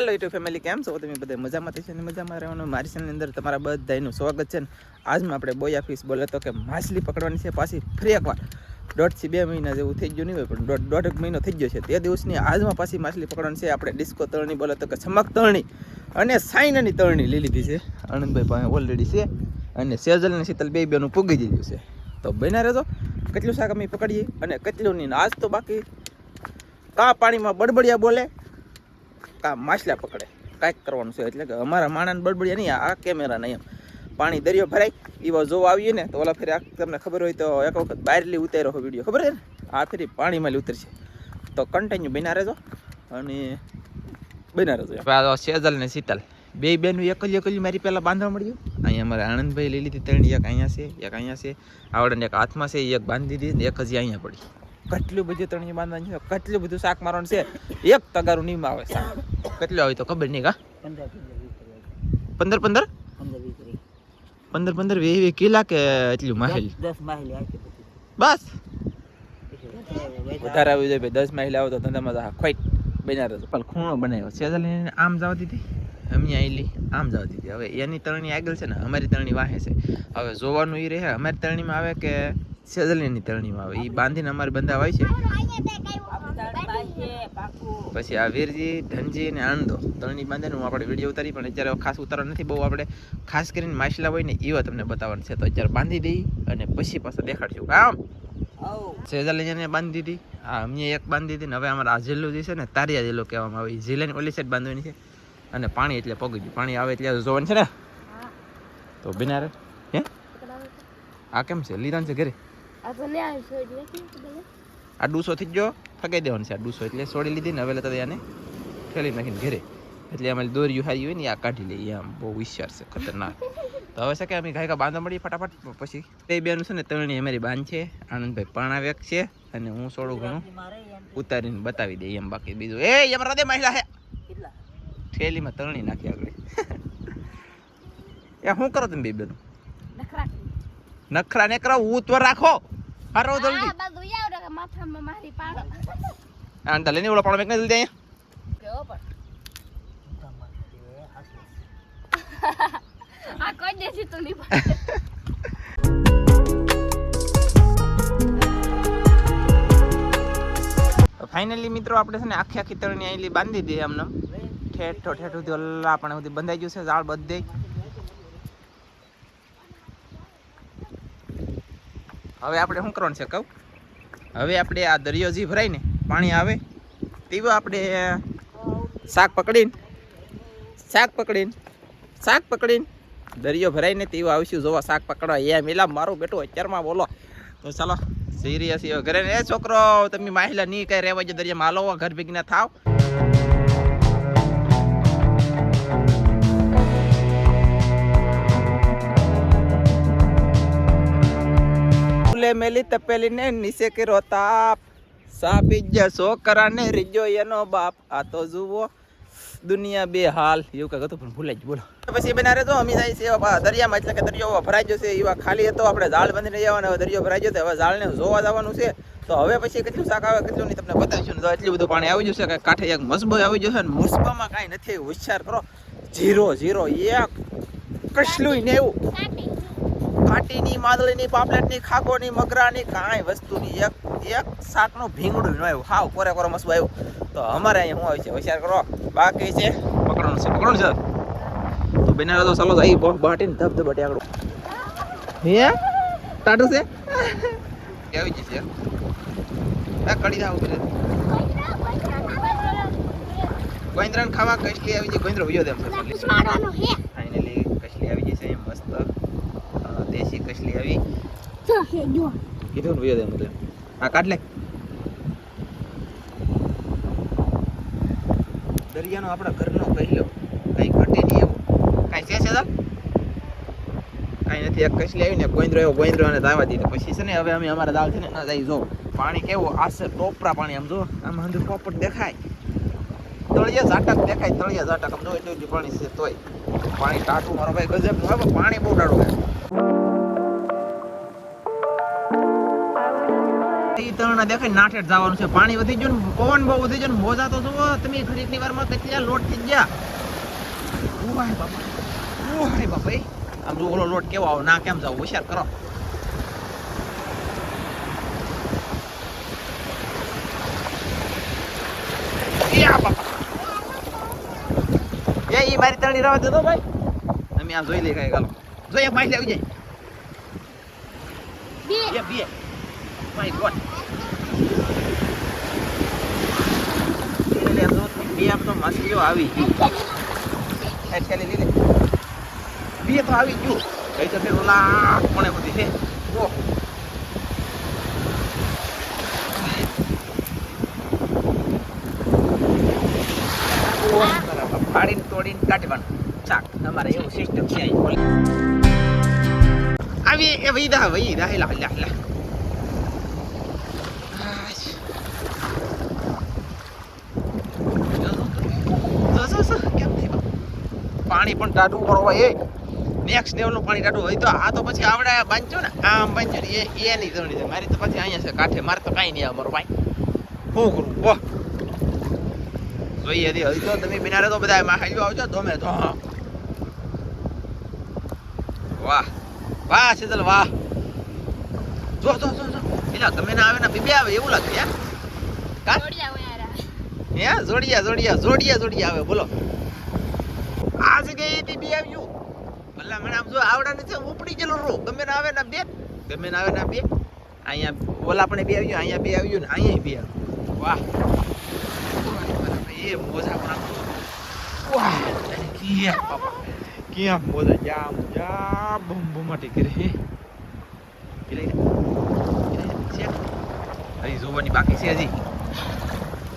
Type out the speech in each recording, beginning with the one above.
હાલો YouTube family કેમ છો? તમે બધા મજામાં છે ને મજામાં રહેવાનું. મારી ચેનલની અંદર તમારા બધાનું સ્વાગત છે ને આજમાં આપણે બોયા ફિશ બોલે તો કે માછલી પકડવાની છે પાછી ફરી એકવાર. દોઢથી બે મહિના જેવું થઈ ગયું નહીં હોય, પણ દોઢ દોઢ મહિનો થઈ ગયો છે. તે દિવસની આજમાં પાછી માછલી પકડવાની છે. આપણે ડિસ્કો તળણી બોલે તો કે ચમક તળણી અને સાઈનાની તળણી લઈ લીધી છે. આનંદભાઈ પાસે ઓલરેડી છે અને સેજલ અને શીતલ બે બેનું પૂગી દીધું છે. તો બન્યા રહેજો. કેટલું શાક અમે પકડીએ અને કેટલું નહીં આજ તો બાકી. કા પાણીમાં બડબડિયા બોલે? કા માછલા પકડે. કાંઈક કરવાનું છે. એટલે કે અમારા માણાને બડબડિયા નહીં, આ કેમેરા નહીં એમ. પાણી દરિયો ભરાય એવા જોવા આવીએ ને, તો ઓલા ફેરી આ તમને ખબર હોય તો એક વખત બહારલી ઉતાર્યો વીડિયો. ખબર છે ને? આ ફેરી પાણીમાં ઉતરશે. તો કન્ટિન્યુ બન્યા રહેજો અને બન્યા રહેજો આ સેજલ ને શીતલ. બે બેનું એકલી એકલી મારી પહેલાં બાંધવા મળ્યું. અહીંયા અમારે આનંદભાઈ લઈ લીધી ત્રણ, એક અહીંયા છે, એક અહીંયા છે. આવડે એક હાથમાં છે, એક બાંધી દીધી ને એક હજી અહીંયા પડી. કેટલું બધું ત્રણેય બાંધવાનું છે કેટલું બધું શાક મારવાનું છે એક તગારું નીમ આવે શાક. કેટલું આવે તો ખબર નહીં કા? પંદર પંદર પંદર પંદર? વે વીસ કિલા કે એટલું માહેલ? દસ. બસ. વધારે આવી જાય દસ માહિલ આવો તો ધંધામાં હા ખોઈટ બન્યા રહેશે. પણ ખૂણો બનાવ્યો. સેજલ આમ જવા દીધી? અમે આવેલી આમ જવા દીધી. હવે એની તરણી આગળ છે ને અમારી તરણી વાહે છે. હવે જોવાનું એ રહે અમારી તરણીમાં આવે કે સેજલની તરણીમાં આવે. એ બાંધીને અમારે બંધાવ હોય છે. પછી આ વીરજી ધનજી અને આનંદો ત્રણની બાંધે હું આપણે વીડિયો ઉતારી પણ અત્યારે ખાસ ઉતારવા નથી બહુ આપણે ખાસ કરીને માછલા હોય ને એવા તમને બતાવવાનું છે. તો અત્યારે બાંધી દઈ અને પછી પાછા દેખાડશું. કામ? હઉ. સેજાલીને બાંધી દીધી. આ અમને એક બાંધી દીધી ને હવે અમારા આ જિલ્લો જે છે ને તારિયા જિલ્લો કહેવામાં આવે. એ જેલાની ઓલી સાઈડ બાંધવાની છે. અને પાણી એટલે પગી ગયું. પાણી આવે એટલે જોવાનું છે ને? તો બિનારે. હે? આ કેમ છે? લીધા છે ઘરે? આ ડૂસો થી જો ગયો દેવાનું છે આ ડૂસો એટલે છોડી લીધી ને હવે લેતા એને ઠેલી નાખીને ઘરે. એટલે અમારી દોરીયું હારી હોય ને આ કાઢી લઈએ આમ બહુ હોશિયાર છે ખતરનાક. તો હવે શકે કે અમે ગાયકા બાંધવા મળી ફટાફટ પછી. બે બેનું છે ને ત્રણેય અમારી બાન છે આનંદભાઈ પાણા વ્યક્ત છે અને હું થોડું ઘણું ઉતારીને બતાવી દઈએ એમ બાકી બીજું. એ એમ હૃદય મહિલા હે. થેલીમાં તરણી નાખી આગળ. એ શું કરો તમે બે બેનું? નખરા ને કરો ઉતવર રાખો. હારો જલ્દી. આને તો લઈને ઓલો પાણો. મેકને જલ્દી અહીંયા તમારે તે હાચું. ફાઇનલી મિત્રો આપણે છે ને આખી આખી તળની આઈલી બાંધી દઈએ એમને. ઠેઠો ઠેઠ સુધી ઓલા પણ સુધી બંધાઈ ગયું છે ઝાડ બધે. હવે આપણે શું કરવાનું છે કહું? હવે આપણે આ દરિયો જે ભરાય ને, પાણી આવે, તેવું આપણે શાક પકડીને શાક પકડીને શાક પકડીને દરિયો ભરાઈને તેવું આવીશું. જોવા, શાક પકડવા એ એલા મારું બેટું અત્યારમાં બોલો. તો ચાલો સિરિયસ ઘરે. એ છોકરો, તમે માહિલા નહીં કઈ રહેવા જો દરિયામાં હાલો, ઘર ભેગીના થાવ. ફૂલે મેલી તપેલી ને નીચે કર્યો તાપ. સાપી જ છોકરા ને રીજો એનો બાપ. આ તો જુઓ, દુનિયા બે હાલ. એવું કઈ હતું, પણ ભૂલાઈ જ બોલો. પછી બના રહેતો અમે જાય છે દરિયામાં, એટલે કે દરિયો ભરાઈ જશે એવા ખાલી હતો, આપણે ઝાડ બંધીને જવાના, હવે દરિયો ભરાઈ જશે, હવે ઝાડને જોવા જવાનું છે. તો હવે પછી કેટલું શાક આવે, કેટલું નહીં, તમને બતાવીશું ને તો એટલું બધું પાણી આવી જશે કે કાંઠે એક મસબો આવી જશે ને, મસબામાં કાંઈ નથી હોશિયાર કરો. જીરો ઝીરો એક કશલું ને એવું. કાટીની માદળીની પાપલેટની ખાખોની મગરાની કાંઈ વસ્તુની એક એક શાકનું ભીંગડું ન આવ્યું. હાવ કોરે કોરે મસબો આવ્યું. તો અમારે અહીંયા શું આવે છે? હોશિયાર કરો. બાકી છે પકડવાનું છે. પકડવાનું છે. તો બેના તો ચાલો અહીં બહુ બાટીને ધબ ધબ આગળ. હે? ટાટું છે? કેવી જશે આ કડી જાવ ઊભી ગોઈન્દ્રાને ખાવા કસલી આવી છે? ગોઈન્દ્રો વિયો દેમ ફાઇનલી કસલી આવી જશે અહીંયા મસ્ત અ, દેશી કસલી આવી. કીધું ને વિયો દેમ આ કાઢ લે. દરિયાનો આપણા ઘરનો પહેલો. કઈ ઘટે નહીં એવું. કઈ છે છે કઈ નથી એક કસલી આવી ને ગોઈન્દ્રો એવો ગોઈન્દ્રો અને દાવા દીધો. પછી છે ને હવે અમે અમારા દાળ છે ને ના જઈ જો. પાણી કેવું આશે ટોપરા પાણી આમ જો. આમ અંદર પોપટ દેખાય. તળિયા ઝાટક દેખાય તળિયા ઝાટક. આમ જો એટલું એટલું પાણી છે તોય. પાણી ટાટું મારો ભાઈ ગજબ પાણી બહુ ટાટું તણ દેખાય નાઠેટ જવાનું છે. પાણી વધી ગયું ને પવન બહુ વધી ગયો ને મોજા તો જુઓ તમે ઘડીકની વારમાં કેટલા લોટ થઈ ગયા. ઓય બાપા ઓય બાપા. આમ જો ઓલો લોટ કેવો આવો ના કેમ જાવ હોશિયાર કરો. એ મારી તણી રવા દેતો ભાઈ. અમે આ જોઈ લઈ કઈ ગાલો જોઈ એક માઇલ આવી જાય. બે. બે માય ગોડ એટલે એમ જો બે તો માછલીઓ આવી ગયું એ છેલ્લી બે તો આવી ગયું. કઈ તો ઓલા કોણે બધી છે? તોડીને કાઢવાનું. ચાક અમારે એવું સિસ્ટમ છે આવી એ વહી વૈદા લા લા હેલા હેલા હેલા આશ. જો, જો, જો, જો, કેમ થઈ બાપ? પાણી ટાટું કરો ભાઈ એ. નેક્સ્ટ લેવલનું પાણી ટાટું હોય તો આ તો પછી આવડે બાંધજો ને. આમ બાંધજો ને. એ એની જમણી છે. મારી તો પછી અહીંયા છે કાંઠે. મારે તો કાંઈ નહીં આવે મારો ભાઈ. શું કરું? વાહ જોઈએ હજી. હજી તો તમે બિનારે તો બધા એમાં હાલ્યો આવજો. તમે તો વાહ. વાહ શીતલ વાહ. જો જો જો જો. એલા તમે ના આવે ને બીબે આવે. એવું લાગે યાર હે? જોડિયા જોડિયા જોડિયા જોડિયા આવે. બોલો. આ જગ્યાએ બી આવ્યું. ભલા મને આમ જો આવડા નથી ઉપડી ગયેલો રો ગમે ને આવે ને બે, ગમે ને આવે ને બે. અહીંયા ઓલા પણ બે આવ્યું, અહીંયા બે આવ્યું ને અહીંયા બે આવ્યું. વાહ. એ મોજા પણ વાહ. ક્યાં બાપા ક્યાં મોજા? જામ જામ, બમ, બમાટી કરે હે હજી જોવાની બાકી છે હજી.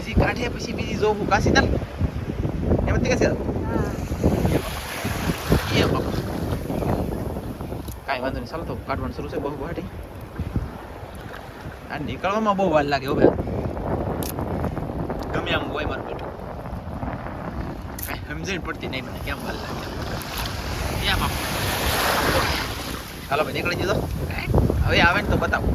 હજી કાઢે પછી બીજી જોવું. કાશી તાલ એમ તે કશે એ બાપા કાંઈ વાંધો નહીં. ચાલો તો કાઢવાનું શરૂ છે. બહુ વાટી આ નીકળવામાં બહુ વાર લાગે હવે ગમે આમ હોય મારું બેઠું કાંઈ સમજણ પડતી નહીં મને કેમ વાર લાગે. કેમ ચાલો ભાઈ, નીકળી જતો હવે આવે ને તો બતાવો.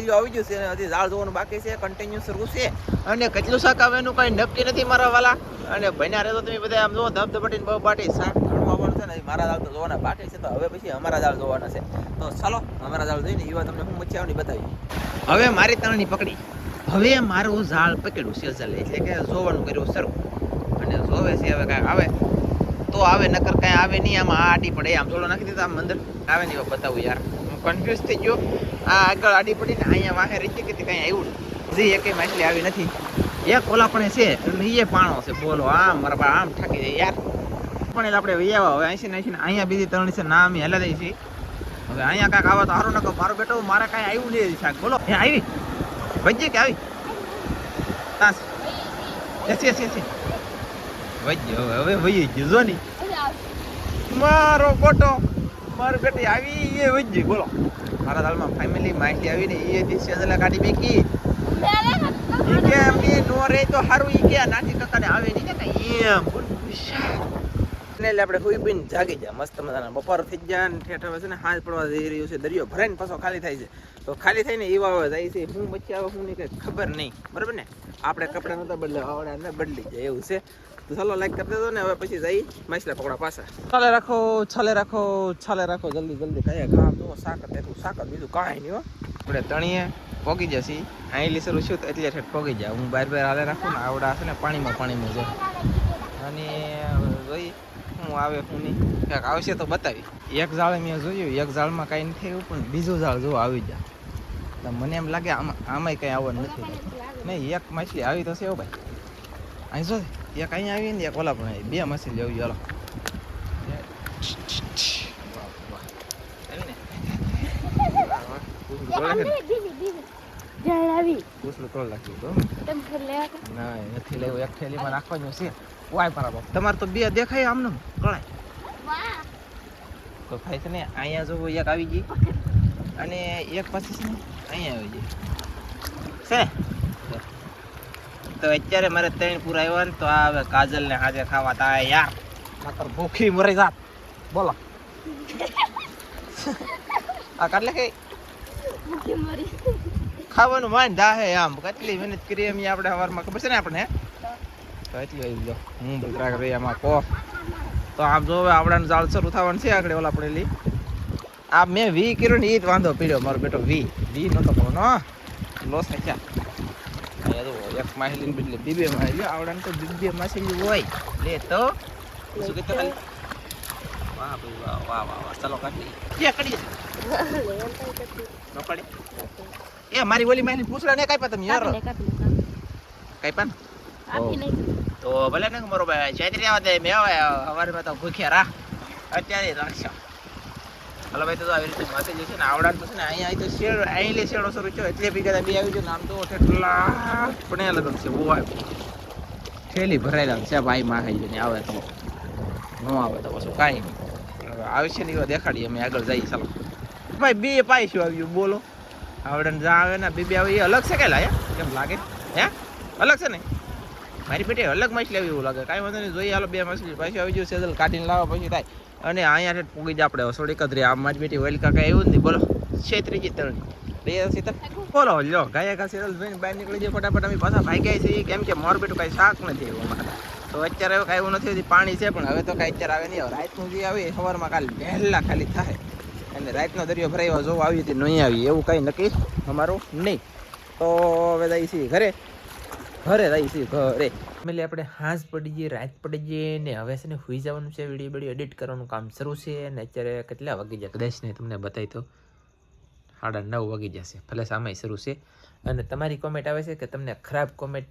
દહક માહિતી આવી ગયું છે અને હજી ઝાડ જોવાનું બાકી છે કન્ટિન્યુ શરૂ છે. અને કેટલું શાક આવે એનું કઈ નક્કી નથી મારા વાલા. અને બન્યા રહે તો તમે બધા આમ જુઓ ધબધબાટીને બહુ બાટી શાક આવવાનું છે ને મારા દાળ તો જોવાના બાકી છે, તો હવે પછી અમારા દાળ જોવાના છે. તો ચાલો, અમારા દાળ જોઈને એવા તમને હું મચ્છી આવની બતાવી હવે મારી તણની પકડી. હવે મારું ઝાડ પકડ્યું ચાલે એટલે કે જોવાનું કર્યું શરૂ. અને જોવે છે હવે કાંઈ આવે. તો આવે, નકર કાંઈ આવે નહીં, આમાં આ આડી પડે આમ થોડો નાખી દીધા આમ અંદર. આવે નહીં બતાવું યાર. કન્ફ્યુઝ થઈ ગયો. આ આગળ આડી પડી ને અહીંયા વાહે રહી કે કાંઈ આવ્યું હજી એકે માછલી આવી નથી. એક ઓલા પણ છે, એટલે એ પાણો છે. બોલો, આમ, મારા આમ ઠાકી જાય યાર. પણ એટલે આપણે વૈયા હવે અહીંથી નાખીને અહીંયા બીજી ત્રણ છે ના અમે હેલા દઈ છીએ હવે અહીંયા કાંઈક આવે તો સારું નકો મારો બેટો, મારે કાંઈ આવ્યું નહીં શાક. બોલો, એ આવી. વજ્જે કે આવી? તાસ. એસી એસી એસી વજ્જે, હવે હવે વહી ગયો નહીં મારો ગોટો. મારું બેટી આવી એ વજ્જે, બોલો. મારા દાલમાં ફેમિલી માહિતી આવીને એ દિવસે એટલે કાઢી મેકી. ઈ કે, નો રે તો હારું, ઈ કે આ કાકાને આવે નહીં. કે એમ એટલે આપણે હુઈ બીન જાગી જા મસ્ત મજાના. બપોર થઈ ગયા ઠેઠ હવે છે ને હાથ પડવા જઈ રહ્યું છે, દરિયો ભરાઈને પાછો ખાલી થાય છે. તો ખાલી થઈને એવા હવે જાય છે, હું બચ્ચે આવે, હું નહીં, કઈ ખબર નહીં. બરાબર ને? આપણે કપડા નતા બદલે આવડે બદલી જાય એવું છે. તો ચાલો લાઈક કરી દેજો ને, હવે પછી જઈ માછલા પકડા પાછા. છાલે રાખો છાલે રાખો છાલે રાખો, જલ્દી જલ્દી. કયા કામ જુઓ સાકર તેટલું સાકર બીજું કાંઈ નહીં હો. આપણે તણીએ, પોગી જશી. અહીં છું તો એટલે ઠેઠ પોગી જાય. હું બાર બાર હાલે રાખું ને, આવડા હશે ને, પાણીમાં પાણીમાં જાય. અને જોઈ, હું આવે, હું નહીં. ક્યાંક આવશે તો બતાવી. એક ઝાડ મેં જોયું, એક ઝાડમાં કાંઈ નથી આવ્યું પણ બીજું ઝાડ જો આવી જાય મને એમ લાગે આમાં આમાંય કંઈ આવવાનું નથી. નહીં, એક માછલી આવી તો છે ભાઈ. અહીં જો. એક અહીંયા આવી ને એક ઓલા પણ આવી. બે માછલી આવી ચાલો પૂછલું તોડ નાખ્યું તો ના નથી લેવું બાપ તમારે તો બે દેખાય આમને કળાય તો ભાઈ છે ને, અહીંયા જો એક આવી ગઈ. અને એક પછી છે ને, અહીંયા આવી ગઈ. છે તો અત્યારે મારે ત્રણ પૂરા આવ્યા ને તો આ હવે કાજલ ને હાજે ખાવા તા યાર માત્ર ભૂખી મરી જાત. બોલો. આ કાટલે કઈ ખાવાનું માન દાહે આમ. કેટલી મહેનત કરી એમ આપણે સવારમાં ખબર છે ને આપણે? તો એટલી આવી જો. હું બકરા કરી એમાં કો તો આમ જો હવે આપણાને જાળ શરૂ થવાનું છે આગળ ઓલા પડેલી. આ મેં વી કર્યો ને એ જ વાંધો પીડ્યો. મારો બેટો વી. વી નતો કરો નો લોસ જો એક માછલી બદલે બે બે માછલી આવડાને તો બે બે માછલી હોય લે તો શું કહેતો ખાલી વાહ ભાઈ વાહ વાહ વાહ વાહ ચાલો કાઢી ક્યાં કાઢી નો કાઢી એ મારી ઓલી માછલી પૂછડા ને કાંઈ પા તમે યાર કાંઈ પા ને? તો ભલે ને મારો ભાઈ ચૈત્રી આવવા દે મેં હવે સવારમાં તો ભૂખ્યા રાખ અત્યારે રાખશો હલો ભાઈ, તો જો આવી રીતે માથે જશે ને આવડા તો ને અહીં તો શેડ અહીં લે શેડો શરૂ થયો. એટલે ભેગા બે આવી જો નામ તો એટલા પણ લગન છે, બહુ આવે. થેલી ભરાયેલા છે ભાઈ માં ખાઈ ને આવે તો. ન આવે તો પછી કાંઈ નહીં. આવશે ને એવા દેખાડીએ અમે આગળ જઈએ, ચાલો. ભાઈ, બે પાય શું આવ્યું બોલો. આવડે ને જ્યાં આવે ને બે બે આવે, એ અલગ છે કે લાયા? કેમ લાગે? હે? અલગ છે ને? મારી પેટે અલગ માછલી આવી એવું લાગે. કાંઈ વાંધો નહીં, જોઈએ, હાલો, બે માછલી પાછી આવી ગયું સેદલ કાઢીને લાવો, પછી થાય. અને અહીંયા પૂગી જ આપણે સોળી કદરી આ મારી બેટી વેલ કાકા એવું જ નહીં. બોલો, છે ત્રીજી ત્રણ. બે સીતર બોલો, લ્યો, ગાયા કા સેજલ ભાઈ બહાર નીકળી જાય ફટાફટ, અમે પાછા ભાઈ ગયા છીએ? કેમ કે મોર બેટું કાંઈ શાક નથી એવું અમારે. તો અત્યારે એવું કાંઈ એવું નથી હજી પાણી છે, પણ હવે તો કાંઈ અત્યારે આવે નહીં. રાતનું જે આવે સવારમાં કાલે વહેલા ખાલી થાય. અને રાતનો દરિયો ભરાયો જોવા આવી હતી, નહીં આવી, એવું કાંઈ નક્કી અમારું નહીં. તો હવે જઈએ છીએ ઘરે. ઘરે રહીશું ઘરે. એટલે આપણે હાંસ પડી જઈએ રાત પડી જઈએ ને હવે છે ને સુઈ જવાનું છે વીડિયો વીડિયો એડિટ કરવાનું કામ શરૂ છે અને અત્યારે કેટલા વાગી જાય કદાચ ને તમને બતાવી તો. સાડા નવ વાગી જશે, ભલે સામે શરૂ છે. અને તમારી કોમેન્ટ આવે છે કે તમને ખરાબ કોમેન્ટ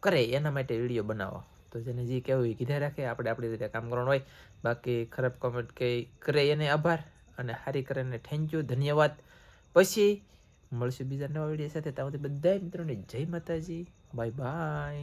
કરે, એના માટે વીડિયો બનાવો. તો જેને જે કહેવું એ કીધા રાખે, આપણે આપણી રીતે કામ કરવાનું હોય. બાકી ખરાબ કોમેન્ટ કે કરે એને આભાર, અને સારી કરે એને થેન્ક યુ ધન્યવાદ. પછી મળશું બીજા નવા વીડિયો સાથે. ત્યાં બધા મિત્રોને જય માતાજી. Bye bye